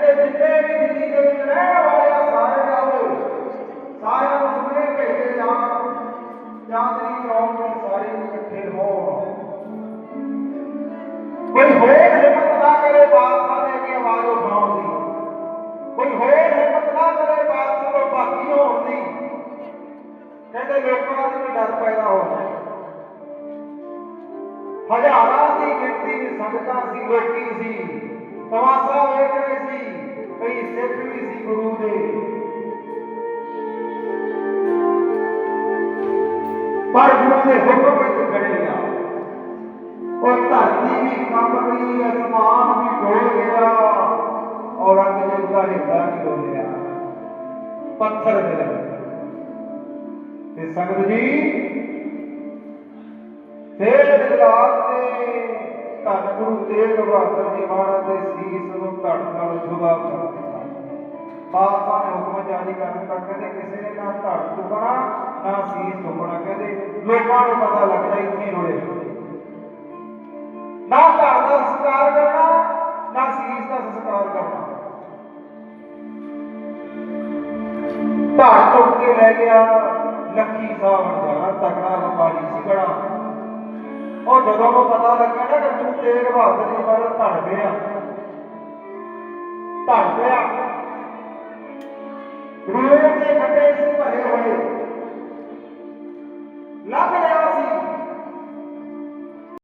ਕਹਿੰਦੇ ਜਿੰਨੇ ਵੀ ਦਿੱਲੀ ਦੇ ਵਿੱਚ ਰਹਿਣ ਵਾਲੇ ਆ, ਸਾਰੇ ਆਓ ਸਾਰਿਆਂ ਨੂੰ ਸੁਣੇ ਭੇਜੇ ਜਾਣ ਚਾਂਦਨੀ ਚੌਕ ਵਿੱਚ ਸਾਰੇ ਇਕੱਠੇ ਹੋਣ ਕੋਈ ਹੋਰ ਹਿੰਮਤ ਨਾ ਕਰੇ ਬਾਦਸ਼ਾਹ ਦੇ ਅੱਗੇ ਆਵਾਜ਼ ਉਠਾਉਣ ਦੀ। ਕੋਈ ਹੋਰ ਹਿੰਮਤ ਨਾ ਕਰੇ ਬਾਦਸ਼ਾਹ ਤੋਂ ਬਾਕੀ ਹੋਣ ਦੀ। ਕਹਿੰਦੇ ਲੋਕਾਂ ਦੇ ਡਰ ਪੈਦਾ ਹੋ ਜਾਏ। ਹਜ਼ਾਰਾਂ ਦੀ ਗਿਣਤੀ ਵਿੱਚ ਸੰਗਤਾਂ ਸੀ, ਲੋਕੀ ਸੀ। ਤਮਾਸ਼ਾ ਵੇਖ ਰਹੇ ਸੀ ਕਈ ਸਿੱਖ ਵੀ ਸੀ ਗੁਰੂ ਦੇ। ਪਰ ਗੁਰੂ ਦੇ ਹੁਕਮ ਵਿੱਚ ਖੜੇ ਆ। ਉਹ ਧਰਤੀ ਵੀ ਕੰਬ ਗਈ ਅਸਮਾਨ ਵੀ ਡੋਲ ਗਿਆ ਔਰੰਗਜ਼ੇਬ ਦਾ ਹਿਰਦਾ ਵੀ ਡੋਲਿਆ ਪੱਥਰ ਹਿਲ ਤੇ ਸੰਗਤ ਜੀ, ਫੇਰ ਜਗਰਾਤ ਗੁਰੂ ਤੇਗ ਬਹਾਦਰ ਜੀ ਮਹਾਰਾਜ ਦੇ ਸੀਸ ਨੂੰ ਧੜ ਨਾਲ ਜੁਦਾ ਕਰ ਦਿੱਤਾ। ਬਾਦਸ਼ਾਹ ਨੇ ਹੁਕਮ ਜਾਰੀ ਕਰ ਦਿੱਤਾ ਕਹਿੰਦੇ, ਕਿਸੇ ਨੇ ਨਾ ਧੜ ਝੁਕਣਾ ਨਾ ਸੀਸ ਝੁਕਣਾ ਕਹਿੰਦੇ, ਲੋਕਾਂ ਨੂੰ ਪਤਾ ਲੱਗਦਾ ਇੱਥੇ ਹੀ ਨਾ ਧੜ ਦਾ ਸੰਸਕਾਰ ਕਰਨਾ, ਨਾ ਸੀਸ ਦਾ ਸੰਸਕਾਰ ਕਰਨਾ। ਧੜ ਚੁੱਕ ਕੇ ਲੈ ਗਿਆ, ਲੱਖੀ ਸਾਹਿਬ ਜਾਣਾ ਤਕੜਾ ਵਪਾਰੀ ਸੀ ਬੜਾ ਉਹ ਜਦੋਂ ਤੇਗ ਬਹਾਦਰ ਜੀ ਬਾਰੇ ਧੜ ਗਿਆ ਧੜ ਗਿਆ ਗੁਰੂ